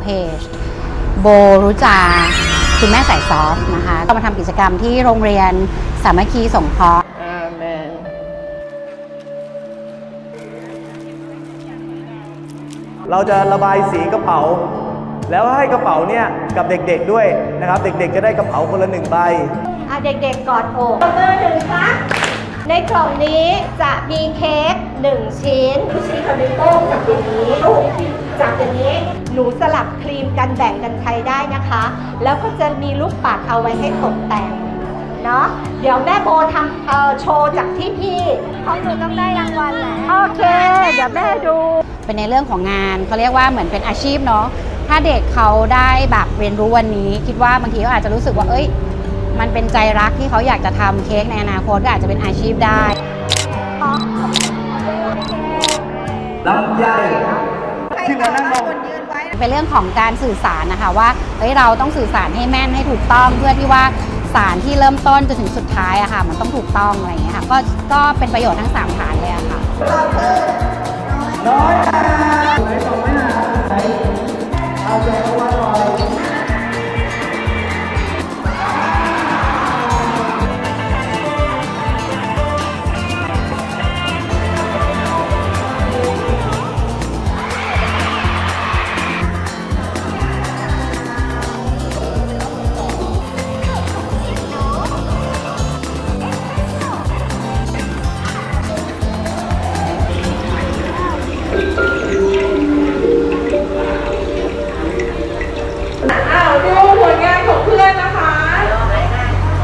เพจโบรุจาคุณแม่สายซอฟต์นะคะก็มาทำกิจกรรมที่โรงเรียนสามัคคีสงเคราะห์อาเมนเราจะระบายสีกระเป๋า แล้วให้กระเป๋าเนี่ยกับเด็กๆด้วยนะครับ เด็กๆจะได้กระเป๋าคนละหนึ่งใบ อะเด็กๆกอดอกเบอร์หนึ่งครั้งในกล่องนี้จะมีเค้กหนึ่งชิ้นลูกชิ้นคาริโต้จากอย่างนี้จากอย่างนี้ หนูสลับครีมกันแบ่งกันใช้ได้นะคะ แล้วก็จะมีลูกปัดเอาไว้ให้ตกแต่งเนาะเดี๋ยวแม่โบทำเอ่อโชว์จากที่พี่ของหนูต้องได้รางวัลแหละโอเค เดี๋ยวแม่ดู เป็นในเรื่องของงานเขาเรียกว่าเหมือนเป็นอาชีพเนาะถ้าเด็กเขาได้แบบเรียนรู้วันนี้ คิดว่าบางทีเขาอาจจะรู้สึกว่าเอ้ย มันเป็นใจรักที่เขาอยากจะทำเค้กในอนาคตก็อาจจะเป็นอาชีพได้ ลำไยที่เหลือนั่งลง เป็นเรื่องของการสื่อสารนะคะว่าเฮ้ยเราต้องสื่อสารให้แม่นให้ถูกต้องเพื่อที่ว่าสารที่เริ่มต้นจนถึงสุดท้ายอะค่ะ มันต้องถูกต้องอะไรอย่างเงี้ยค่ะก็ก็เป็นประโยชน์ทั้งสามฐานเลยอะค่ะอ้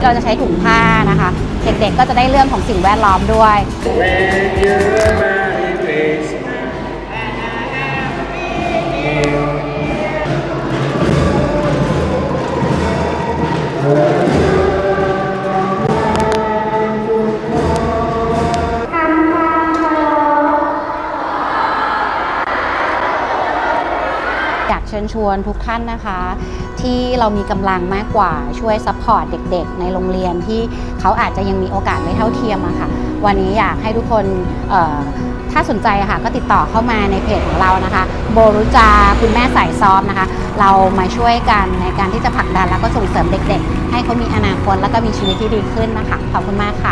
เราจะใช้ถุงผ้านะคะ เด็กๆก็จะได้เรื่องของสิ่งแวดล้อมด้วย อยากเชิญชวนทุกท่านนะคะ ที่เรามีกำลังมากกว่าช่วยซัพพอร์ตเด็กๆ ในโรงเรียนที่เขาอาจจะยังมีโอกาสไม่เท่าเทียมอะค่ะ วันนี้อยากให้ทุกคนถ้าสนใจะค่ะก็ติดต่อเข้ามาในเพจของเรานะคะ โบรุจาคุณแม่สายซ้อมนะคะ เรามาช่วยกันในการที่จะผลักดันแล้วก็ส่งเสริมเด็ก ๆ ให้เขามีอนาคตแล้วก็มีชีวิตที่ดีขึ้นนะคะขอบคุณมากค่ะ